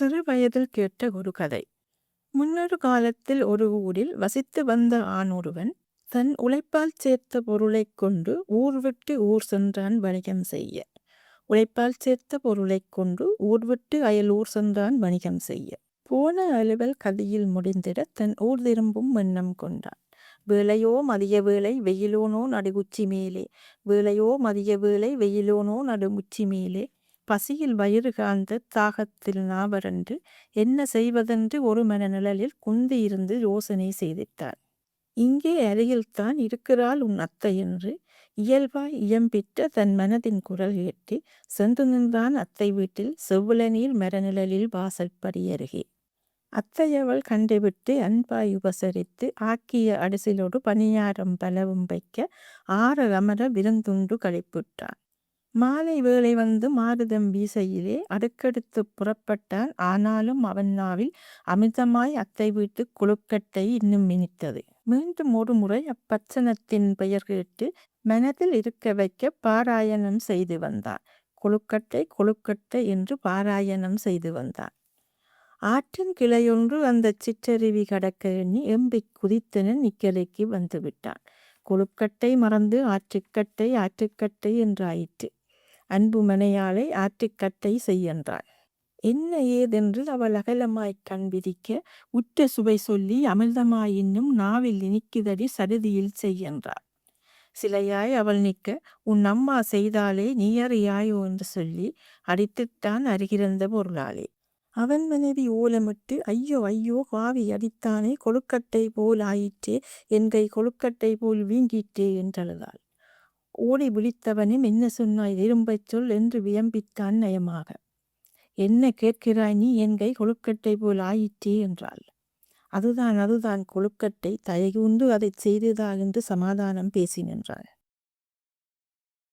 சிறு வயதில் கேட்ட ஒரு கதை. முன்னொரு காலத்தில் ஒரு ஊரில் வசித்து வந்த ஆண் ஒருவன் தன் உழைப்பால் சேர்த்த பொருளைக் கொண்டு ஊர் விட்டு ஊர் சென்றான் வணிகம் செய்ய. உழைப்பால் சேர்த்த பொருளைக் கொண்டு ஊர் விட்டு அயலூர் சென்றான் வணிகம் செய்ய. போன அலுவல் கதையில் முடிந்திட தன் ஊர் திரும்பும் எண்ணம் கொண்டான். வேலையோ மதிய வேளை வெயிலோனோ நடுகுச்சி மேலே. வேலையோ மதிய வேளை வெயிலோனோ நடுமுச்சி மேலே. பசியில் வயிறு காழ்ந்து தாகத்தில் நாவரண்டு என்ன செய்வதென்று ஒரு மனநிழலில் குந்தியிருந்து யோசனை செய்திட்டார். இங்கே அருகில்தான் இருக்கிறாள் உன் அத்தை என்று இயல்பாய் இயம்பிட்ட தன் மனதின் குரல் கேட்டு சென்று நின்றான் அத்தை வீட்டில் செவ்வளநீர் மரநிழலில் வாசற்படி அருகே. அத்தையவள் கண்டுவிட்டு அன்பாய் உபசரித்து ஆக்கிய அடிசிலோடு பணியாரம் பலவும் வைக்க ஆற அமர விருந்துண்டு கழிப்புட்டான் மாலை வேளை வந்து மாருதம் வீசையிலே அடுக்கடுத்து புறப்பட்டான் ஆனாலும் அவன் நாவில் அமிர்தமாய் அத்தை வீட்டு குழுக்கட்டை இன்னும் மினித்தது. மீண்டும் ஒரு முறை அப்பச்சனத்தின் பெயர் கேட்டு மனதில் இருக்க வைக்க பாராயணம் செய்து வந்தான் கொழுக்கட்டை கொழுக்கட்டை என்று பாராயணம் செய்து வந்தான் ஆற்றின் கிளையொன்று அந்த சிற்றருவி கடக்க எண்ணி எம்பிக் குதித்தனன் நிக்கலைக்கு வந்துவிட்டான். கொழுக்கட்டை மறந்து ஆற்றுக்கட்டை ஆற்றுக்கட்டை என்றாயிற்று அன்பு மனையாளை ஆற்றுக்கட்டை செய்யன்றாள் என்ன ஏதென்று அவள் அகலமாய்க் கண் விதிக்க உற்ற சுவை சொல்லி அமிர்தமாயின்னும் நாவில் இனிக்குதடி சருதியில் செய்யென்றாள் சிலையாய் அவள் நிற்க உன் அம்மா செய்தாலே நீ அறியாயோ என்று சொல்லி அடித்துத்தான் அருகிருந்த பொருளாளே. அவன் மனைவி ஓலமிட்டு ஐயோ ஐயோ காவி அடித்தானே கொழுக்கட்டை போல் ஆயிற்றே என்கை கொழுக்கட்டை போல் வீங்கிற்றே என்றழுதாள். ஓடி விழித்தவனும் என்ன சொன்னாய்? திரும்பச் சொல் என்று வியம்பித்தான் நயமாக. என்ன கேட்கிறாய் நீ? என் கை கொழுக்கட்டை போல் ஆயிற்றே என்றாள். அதுதான் அதுதான் கொழுக்கட்டை. தயகுந்து அதைச் செய்ததா? என்று சமாதானம் பேசி நின்றாள்.